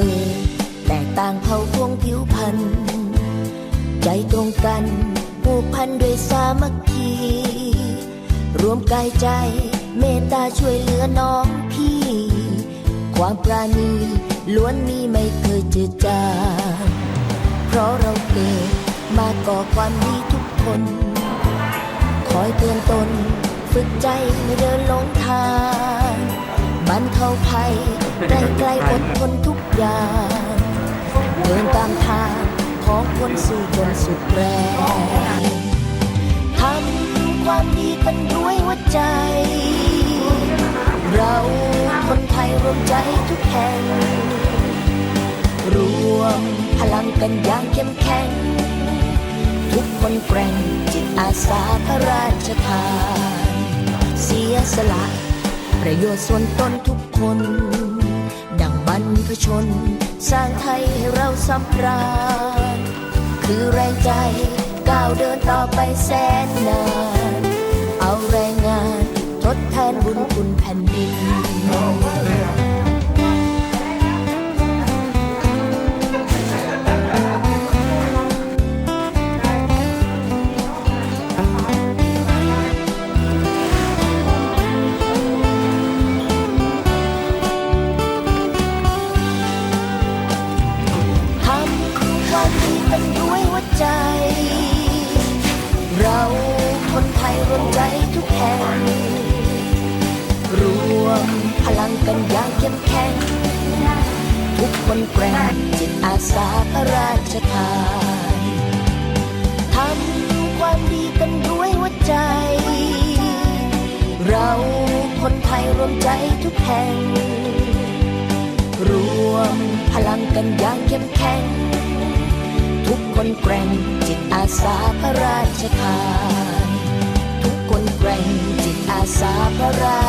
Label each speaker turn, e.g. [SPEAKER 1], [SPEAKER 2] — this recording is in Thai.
[SPEAKER 1] ตัว แตกต่างเผ่าพวงผิวพันธุ์ใจตรงกันผูกพันด้วยสามัคคี รวมกายใจเมตตาช่วยเหลือน้องพี่ ความปราณีล้วนมีไม่เคยเจือจางเพราะเราเกิดมาก่อความดีทุกคน คอยเตือนตน ฝึกใจไม่เดินหลงทาง ยางเดินตามทางของคนสู้จนสุดแรงทำความดีกันด้วยหัวใจ เราคนไทยรวมใจทุกแห่ง รวมพลังกันอย่างเข้มแข็ง ทุกคนแกร่งจิตอาสาพระราชทาน เสียสละ ประโยชน์ส่วนตนทุกคน พชน สร้างไทยให้เราสำราญ คือแรงใจก้าวเดินต่อไปแสนนาน เอาแรงงานทดแทนบุญคุณแผ่นดิน กันด้วยหัวใจ เราคนไทยรวมใจทุกแห่งรวมพลังกันอย่างเข้มแข็ง ทุกคนแกร่งจิตอาสาพระราชทานทำความดีกันด้วยหัวใจ เราคนไทยรวมใจทุกแห่งรวมพลังกันอย่างเข้มแข็ง ทุกคนแกร่งจิตอาสาพระราชทาน ทุกคนแกร่งจิตอาสาพระรา